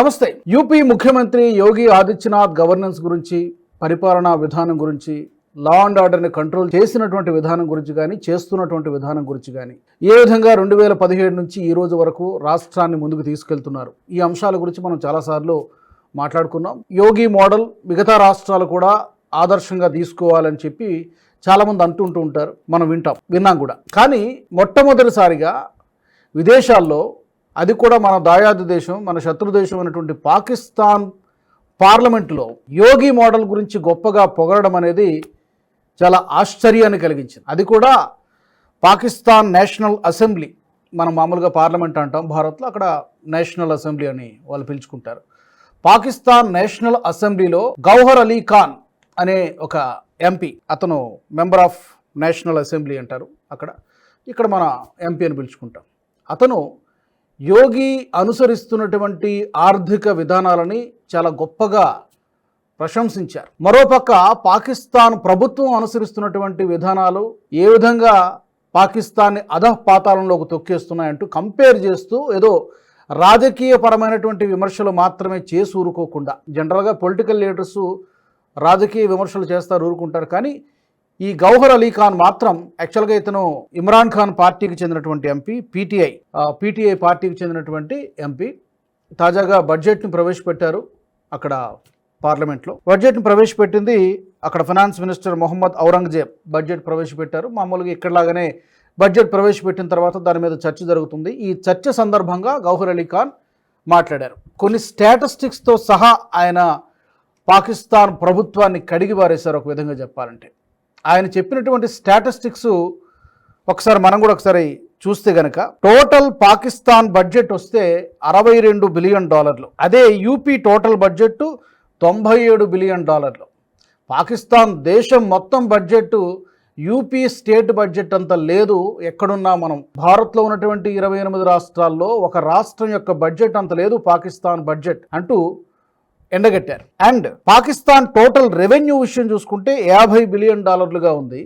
నమస్తే. యూపీ ముఖ్యమంత్రి యోగి ఆదిత్యనాథ్ గవర్నెన్స్ గురించి పరిపాలనా విధానం గురించి లా అండ్ ఆర్డర్ని కంట్రోల్ చేసినటువంటి విధానం గురించి కానీ చేస్తున్నటువంటి విధానం గురించి కానీ ఏ విధంగా రెండు వేల పదిహేడు నుంచి ఈ రోజు వరకు రాష్ట్రాన్ని ముందుకు తీసుకెళ్తున్నారు? ఈ అంశాల గురించి మనం చాలాసార్లు మాట్లాడుకున్నాం. యోగి మోడల్ మిగతా రాష్ట్రాలు కూడా ఆదర్శంగా తీసుకోవాలని చెప్పి చాలామంది అంటుంటూ ఉంటారు. మనం వింటాం విన్నాం కూడా. కానీ మొట్టమొదటిసారిగా విదేశాల్లో అది కూడా మన దాయాదు దేశం మన శత్రు దేశం అయినటువంటి పాకిస్తాన్ పార్లమెంట్లో యోగి మోడల్ గురించి గొప్పగా పొగడడం అనేది చాలా ఆశ్చర్యాన్ని కలిగించింది. అది కూడా పాకిస్తాన్ నేషనల్ అసెంబ్లీ మనం మామూలుగా పార్లమెంట్ అంటాం భారత్లో అక్కడ నేషనల్ అసెంబ్లీ అని వాళ్ళు పిలుచుకుంటారు. పాకిస్తాన్ నేషనల్ అసెంబ్లీలో గౌహర్ అలీ ఖాన్ అనే ఒక ఎంపీ అతను మెంబర్ ఆఫ్ నేషనల్ అసెంబ్లీ అంటారు అక్కడ. ఇక్కడ మన ఎంపీ అని పిలుచుకుంటాం. అతను యోగి అనుసరిస్తున్నటువంటి ఆర్థిక విధానాలని చాలా గొప్పగా ప్రశంసించారు. మరోపక్క పాకిస్తాన్ ప్రభుత్వం అనుసరిస్తున్నటువంటి విధానాలు ఏ విధంగా పాకిస్తాన్ని అధపాతాళంలోకి తొక్కేస్తున్నాయంటూ కంపేర్ చేస్తూ ఏదో రాజకీయపరమైనటువంటి విమర్శలు మాత్రమే చేసి ఊరుకోకుండా జనరల్గా పొలిటికల్ లీడర్స్ రాజకీయ విమర్శలు చేస్తారు ఊరుకుంటారు. కానీ ఈ గౌహర్ అలీ ఖాన్ మాత్రం యాక్చువల్గా ఇతను ఇమ్రాన్ ఖాన్ పార్టీకి చెందినటువంటి ఎంపీ పీటీఐ పీటీఐ పార్టీకి చెందినటువంటి ఎంపీ తాజాగా బడ్జెట్ను ప్రవేశపెట్టారు అక్కడ పార్లమెంట్లో బడ్జెట్ను ప్రవేశపెట్టింది అక్కడ finance minister Mohammad Aurangzeb. Budget ప్రవేశపెట్టారు. మామూలుగా ఇక్కడలాగానే బడ్జెట్ ప్రవేశపెట్టిన తర్వాత దాని మీద చర్చ జరుగుతుంది. ఈ చర్చ సందర్భంగా గౌహర్ అలీ ఖాన్ మాట్లాడారు. కొన్ని స్టాటిస్టిక్స్తో సహా ఆయన పాకిస్తాన్ ప్రభుత్వాన్ని కడిగి పారేశారు ఒక విధంగా చెప్పాలంటే. ఆయన చెప్పినటువంటి స్టాటిస్టిక్స్ ఒకసారి మనం కూడా ఒకసారి చూస్తే గనక టోటల్ పాకిస్తాన్ బడ్జెట్ వస్తే అరవై రెండు బిలియన్ డాలర్లు. అదే యూపీ టోటల్ బడ్జెట్ తొంభై ఏడు బిలియన్ డాలర్లు. పాకిస్తాన్ దేశం మొత్తం బడ్జెట్ యూపీ స్టేట్ బడ్జెట్ అంత లేదు. ఎక్కడున్నా మనం భారత్లో ఉన్నటువంటి ఇరవై ఎనిమిది రాష్ట్రాల్లో ఒక రాష్ట్రం యొక్క బడ్జెట్ అంత లేదు పాకిస్తాన్ బడ్జెట్ అంటూ ఎండగట్టారు. అండ్ పాకిస్తాన్ టోటల్ రెవెన్యూ విషయం చూసుకుంటే యాభై బిలియన్ డాలర్లుగా ఉంది.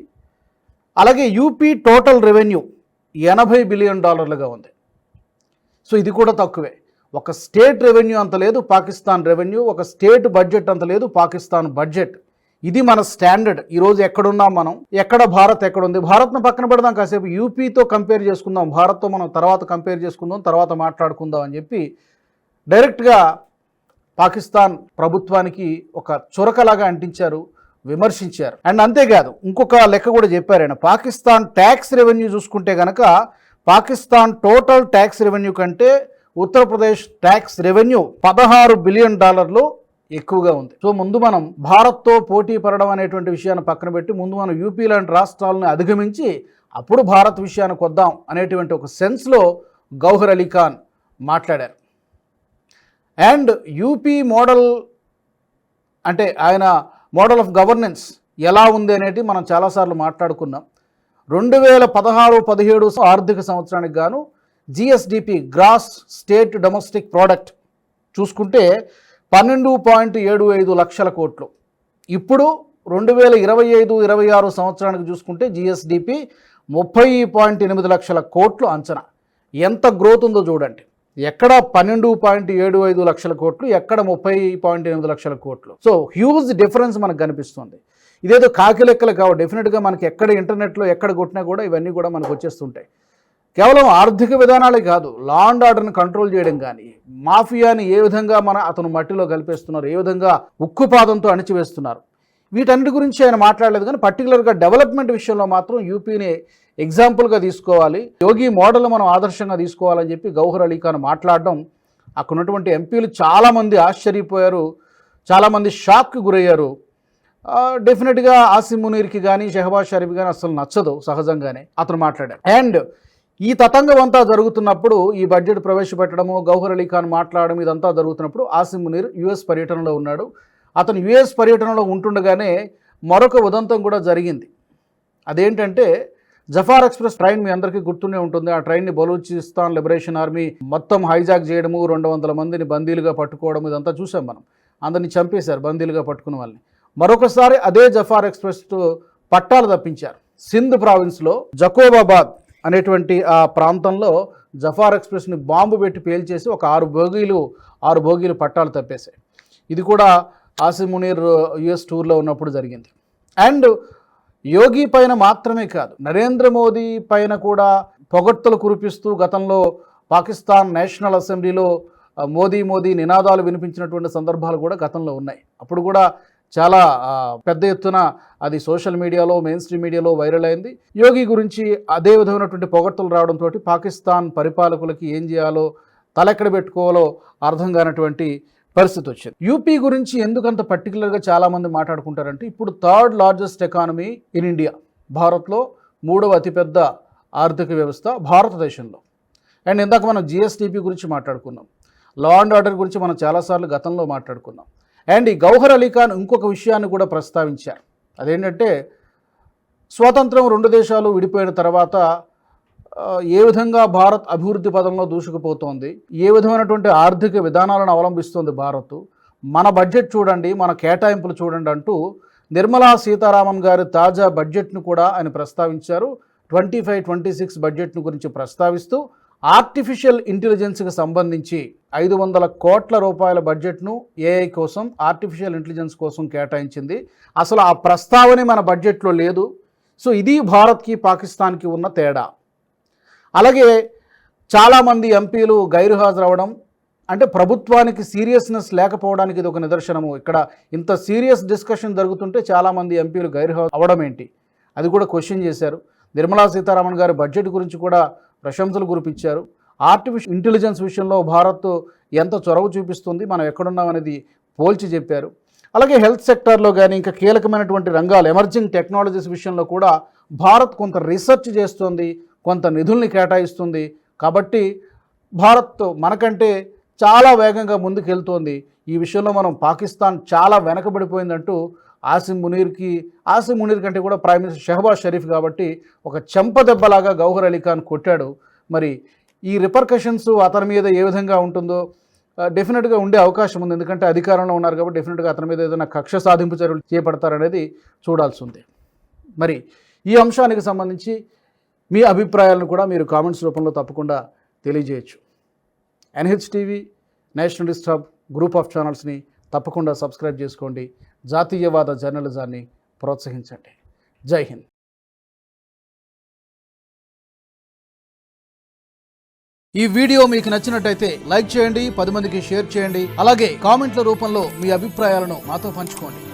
అలాగే యూపీ టోటల్ రెవెన్యూ ఎనభై బిలియన్ డాలర్లుగా ఉంది. సో ఇది కూడా తక్కువే. ఒక స్టేట్ రెవెన్యూ అంత లేదు పాకిస్తాన్ రెవెన్యూ. ఒక స్టేట్ బడ్జెట్ అంత లేదు పాకిస్తాన్ బడ్జెట్. ఇది మన స్టాండర్డ్. ఈరోజు ఎక్కడున్నాం మనం? ఎక్కడ భారత్ ఎక్కడుంది? భారత్ను పక్కన పెడదాం కాసేపు. యూపీతో కంపేర్ చేసుకుందాం. భారత్తో మనం తర్వాత కంపేర్ చేసుకుందాం తర్వాత మాట్లాడుకుందాం అని చెప్పి డైరెక్ట్గా పాకిస్తాన్ ప్రభుత్వానికి ఒక చురకలాగా అంటించారు విమర్శించారు. అండ్ అంతేకాదు ఇంకొక లెక్క కూడా చెప్పారు ఆయన. పాకిస్తాన్ ట్యాక్స్ రెవెన్యూ చూసుకుంటే కనుక పాకిస్తాన్ టోటల్ ట్యాక్స్ రెవెన్యూ కంటే ఉత్తరప్రదేశ్ ట్యాక్స్ రెవెన్యూ పదహారు బిలియన్ డాలర్లు ఎక్కువగా ఉంది. సో ముందు మనం భారత్తో పోటీ పడడం అనేటువంటి విషయాన్ని పక్కన పెట్టి ముందు మనం యూపీ లాంటి రాష్ట్రాలను అధిగమించి అప్పుడు భారత్ విషయానికి వద్దాం అనేటువంటి ఒక సెన్స్లో గౌహర్ అలీ ఖాన్ మాట్లాడారు. అండ్ యూపీ మోడల్ అంటే ఆయన మోడల్ ఆఫ్ గవర్నెన్స్ ఎలా ఉంది అనేది మనం చాలాసార్లు మాట్లాడుకున్నాం. రెండు వేల పదహారు పదిహేడు ఆర్థిక సంవత్సరానికి గాను GSDP gross state domestic product చూసుకుంటే పన్నెండు పాయింట్ ఏడు ఐదు లక్షల కోట్లు. ఇప్పుడు రెండు వేల ఇరవై ఐదు ఇరవై ఆరు సంవత్సరానికి చూసుకుంటే జిఎస్డిపి ముప్పై పాయింట్ ఎనిమిది లక్షల కోట్లు అంచనా. ఎంత గ్రోత్ ఉందో చూడండి. ఎక్కడ పన్నెండు పాయింట్ ఏడు ఐదు లక్షల కోట్లు ఎక్కడ ముప్పై పాయింట్ ఎనిమిది లక్షల కోట్లు. సో హ్యూజ్ డిఫరెన్స్ మనకు కనిపిస్తుంది. ఇదేదో కాకి లెక్కలు కావు. డెఫినెట్గా మనకి ఎక్కడ ఇంటర్నెట్లో ఎక్కడ కొట్టినా కూడా ఇవన్నీ కూడా మనకు వచ్చేస్తుంటాయి. కేవలం ఆర్థిక విధానాలే కాదు లా అండ్ ఆర్డర్ని కంట్రోల్ చేయడం కానీ మాఫియాని ఏ విధంగా మన అతను మట్టిలో కలిపేస్తున్నారు ఏ విధంగా ఉక్కుపాదంతో అణిచివేస్తున్నారు వీటన్నిటి గురించి ఆయన మాట్లాడలేదు కానీ పర్టికులర్గా డెవలప్మెంట్ విషయంలో మాత్రం యూపీని ఎగ్జాంపుల్గా తీసుకోవాలి. యోగి మోడల్ మనం ఆదర్శంగా తీసుకోవాలని చెప్పి గౌహర్ అలీ ఖాన్ మాట్లాడడం అక్కడ ఉన్నటువంటి ఎంపీలు చాలామంది ఆశ్చర్యపోయారు. చాలామంది షాక్కి గురయ్యారు. ఆ, డెఫినెట్గా ఆసిమ్ మునీర్కి కానీ షెహబాజ్ షరీఫ్ కానీ అసలు నచ్చదు సహజంగానే అతను మాట్లాడారు. అండ్ ఈ తతంగం అంతా జరుగుతున్నప్పుడు ఈ బడ్జెట్ ప్రవేశపెట్టడము గౌహర్ అలీ ఖాన్ మాట్లాడడం ఇదంతా జరుగుతున్నప్పుడు ఆసిమ్ మునీర్ యుఎస్ పర్యటనలో ఉన్నాడు. అతను యుఎస్ పర్యటనలో ఉంటుండగానే మరొక ఉదంతం కూడా జరిగింది. అదేంటంటే జఫార్ ఎక్స్ప్రెస్ ట్రైన్ మీ అందరికీ గుర్తునే ఉంటుంది. ఆ ట్రైన్ని బలూచిస్తాన్ లిబరేషన్ ఆర్మీ మొత్తం హైజాక్ చేయడము రెండు వందల మందిని బందీలుగా పట్టుకోవడం ఇదంతా చూసాం మనం. అందరిని చంపేశారు బందీలుగా పట్టుకున్న వాళ్ళని. మరొకసారి అదే జఫార్ ఎక్స్ప్రెస్ పట్టాలు తప్పించారు. సింధ్ ప్రావిన్స్లో జకోబాబాద్ అనేటువంటి ఆ ప్రాంతంలో జఫార్ ఎక్స్ప్రెస్ని బాంబు పెట్టి పేల్చేసి ఒక ఆరు బోగీలు ఆరు బోగీలు పట్టాలు తప్పేశాయి. ఇది కూడా ఆసిమ్ మునీర్ యుఎస్ టూర్లో ఉన్నప్పుడు జరిగింది. అండ్ యోగి పైన మాత్రమే కాదు నరేంద్ర మోదీ పైన కూడా పొగడ్తలు కురిపిస్తూ గతంలో పాకిస్తాన్ నేషనల్ అసెంబ్లీలో మోదీ మోదీ నినాదాలు వినిపించినటువంటి సందర్భాలు కూడా గతంలో ఉన్నాయి. అప్పుడు కూడా చాలా పెద్ద ఎత్తున అది సోషల్ మీడియాలో మెయిన్ స్ట్రీమ్ మీడియాలో వైరల్ అయింది. యోగి గురించి అదే విధమైనటువంటి పొగడ్తలు రావడంతో పాకిస్తాన్ పరిపాలకులకి ఏం చేయాలో తలెక్కడ పెట్టుకోవాలో అర్థం కానటువంటి పరిస్థితి వచ్చింది. యూపీ గురించి ఎందుకంత పర్టికులర్గా చాలామంది మాట్లాడుకుంటారంటే ఇప్పుడు third largest economy in India భారత్లో మూడవ అతిపెద్ద ఆర్థిక వ్యవస్థ భారతదేశంలో. అండ్ ఇందాక మనం జిఎస్టీపీ గురించి మాట్లాడుకున్నాం. లా అండ్ ఆర్డర్ గురించి మనం చాలాసార్లు గతంలో మాట్లాడుకున్నాం. అండ్ ఈ గౌహర్ అలీ ఖాన్ ఇంకొక విషయాన్ని కూడా ప్రస్తావించారు. అదేంటంటే స్వాతంత్రం రెండు దేశాలు విడిపోయిన తర్వాత ఏ విధంగా భారత్ అభివృద్ధి పదంలో దూసుకుపోతోంది? ఏ విధమైనటువంటి ఆర్థిక విధానాలను అవలంబిస్తుంది భారత్? మన బడ్జెట్ చూడండి మన కేటాయింపులు చూడండి అంటూ నిర్మలా సీతారామన్ గారి తాజా బడ్జెట్ను కూడా ఆయన ప్రస్తావించారు. ట్వంటీ ఫైవ్ ట్వంటీ సిక్స్ బడ్జెట్ను గురించి ప్రస్తావిస్తూ ఆర్టిఫిషియల్ ఇంటెలిజెన్స్కి సంబంధించి ఐదు వందల కోట్ల రూపాయల బడ్జెట్ను ఏఐ కోసం ఆర్టిఫిషియల్ ఇంటెలిజెన్స్ కోసం కేటాయించింది. అసలు ఆ ప్రస్తావనే మన బడ్జెట్లో లేదు. సో ఇది భారత్కి పాకిస్తాన్కి ఉన్న తేడా. అలాగే చాలామంది ఎంపీలు గైరు హాజరవడం అంటే ప్రభుత్వానికి సీరియస్నెస్ లేకపోవడానికి ఇది ఒక నిదర్శనము. ఇక్కడ ఇంత సీరియస్ డిస్కషన్ జరుగుతుంటే చాలామంది ఎంపీలు గైరు అవడం అవ్వడం ఏంటి? అది కూడా క్వశ్చన్ చేశారు. నిర్మలా సీతారామన్ గారి బడ్జెట్ గురించి కూడా ప్రశంసలు కురిపించారు. ఆర్టిఫిషియల్ ఇంటెలిజెన్స్ విషయంలో భారత్ ఎంత చొరవ చూపిస్తుంది మనం ఎక్కడున్నాం అనేది పోల్చి చెప్పారు. అలాగే హెల్త్ సెక్టార్లో కానీ ఇంకా కీలకమైనటువంటి రంగాలు ఎమర్జింగ్ టెక్నాలజీస్ విషయంలో కూడా భారత్ కొంత రీసెర్చ్ చేస్తుంది. కొంత నిధుల్ని కేటాయిస్తుంది. కాబట్టి భారత్ మనకంటే చాలా వేగంగా ముందుకెళ్తోంది. ఈ విషయంలో మనం పాకిస్తాన్ చాలా వెనకబడిపోయిందంటూ ఆసిమ్ మునీర్కి ఆసిమ్ మునీర్ కంటే కూడా ప్రైమ్ మినిస్టర్ షహబాజ్ షరీఫ్ కాబట్టి ఒక చెంపదెబ్బలాగా గౌహర్ అలీ ఖాన్ కొట్టాడు. మరి ఈ రిపర్కషన్స్ అతని మీద ఏ విధంగా ఉంటుందో డెఫినెట్గా ఉండే అవకాశం ఉంది. ఎందుకంటే అధికారంలో ఉన్నారు కాబట్టి డెఫినెట్గా అతని మీద ఏదైనా కక్ష సాధింపు చర్యలు చేపడతారనేది చూడాల్సి ఉంది. మరి ఈ అంశానికి సంబంధించి మీ అభిప్రాయాలను కూడా మీరు కామెంట్స్ రూపంలో తప్పకుండా తెలియజేయచ్చు. NH TV nationalist hub group of ఛానల్స్ని తప్పకుండా సబ్స్క్రైబ్ చేసుకోండి. జాతీయవాద జర్నలిజాన్ని ప్రోత్సహించండి. జై హింద్. ఈ వీడియో మీకు నచ్చినట్టయితే లైక్ చేయండి పది మందికి షేర్ చేయండి. అలాగే కామెంట్ల రూపంలో మీ అభిప్రాయాలను మాతో పంచుకోండి.